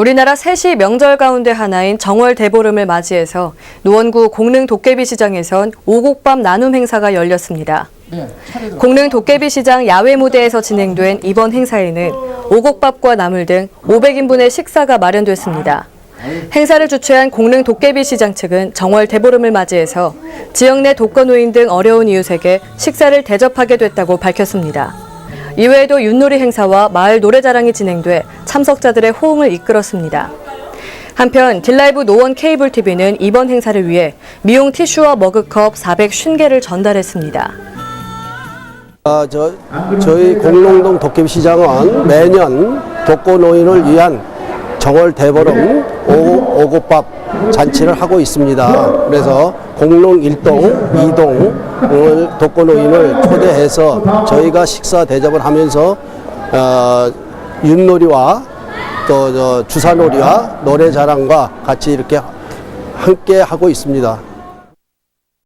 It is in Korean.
우리나라 세시 명절 가운데 하나인 정월 대보름을 맞이해서 노원구 공릉 도깨비 시장에선 오곡밥 나눔 행사가 열렸습니다. 공릉 도깨비 시장 야외 무대에서 진행된 이번 행사에는 오곡밥과 나물 등 500인분의 식사가 마련됐습니다. 행사를 주최한 공릉 도깨비 시장 측은 정월 대보름을 맞이해서 지역 내 독거노인 등 어려운 이웃에게 식사를 대접하게 됐다고 밝혔습니다. 이외에도 윷놀이 행사와 마을 노래자랑이 진행돼 참석자들의 호응을 이끌었습니다. 한편 딜라이브 노원 케이블 TV는 이번 행사를 위해 미용 티슈와 머그컵 450개를 전달했습니다. 아, 저, 저희 공릉동 도깨비시장은 매년 독거노인을 위한 정월 대보름 오, 오곡밥 잔치를 하고 있습니다. 그래서 공릉 1동, 2동을 독거노인을 초대해서 저희가 식사 대접을 하면서 어, 윷놀이와 또 저, 주사놀이와 노래 자랑과 같이 이렇게 함께 하고 있습니다.